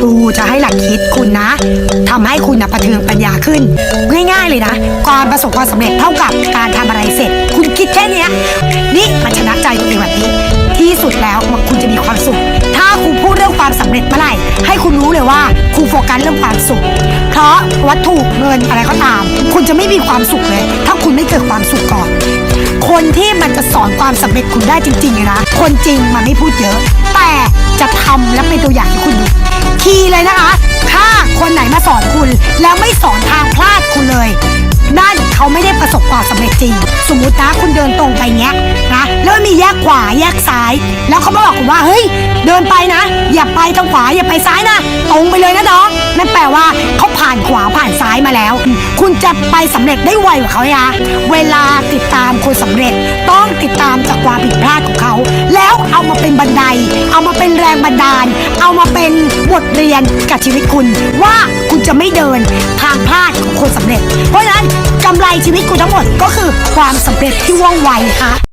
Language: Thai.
ครูจะให้หลักคิดคุณนะทำให้คุณนะประเทืองปัญญาขึ้น ง่าย ๆ เลยนะการประสบความสำเร็จเท่ากับการทำอะไรเสร็จ คุณคิดแค่เนี้ยนี่มันชนะใจตัวเองแบบนี้ ที่สุดแล้วคุณจะมีความสุข ถ้าครูพูดเรื่องความสำเร็จเมื่อไหร่ให้คุณรู้เลยว่าครูโฟกัสเรื่องความสุข เพราะวัตถุเงินอะไรก็ตาม คุณจะไม่มีความสุขเลย ถ้าคุณไม่เจอความสุขก่อน คนที่มันจะสอนความสำเร็จคุณได้จริงๆเลยนะคนจริงมันไม่พูดเยอะ แต่จะทำและเป็นตัวอย่างให้คุณดู คีย์เลยนะคะ ถ้าคนไหนมาสอนคุณ แล้วไม่สอนทางพลาดคุณเลย นั่นเขาไม่ได้ประสบความสำเร็จจริง สมมุตินะคุณเดินตรงไปเงี้ยนะแล้วมีแยกขวาแยกซ้าย แล้วเขามาบอกคุณว่าเฮ้ย เดินไปนะ อย่าไปทางขวาอย่าไปซ้ายนะ ตรงไปเลยนะน้องนั่นแปลว่าเขาผ่านขวาผ่านซ้ายมาแล้ว คุณจะไปสำเร็จได้ไวกว่าเขาเนี่ยเวลาติดตามคนสำเร็จต้องติดตามจากความผิดพลาดของเขา แล้วเอามาเป็นบันได เอามาเป็นแรงบันดาล เอามาเป็นบทเรียนกับชีวิตคุณ ว่าคุณจะไม่เดินทางพลาดของคนสำเร็จ เพราะฉะนั้นกำไรชีวิตคุณทั้งหมดก็คือความสำเร็จที่ว่องไวค่ะ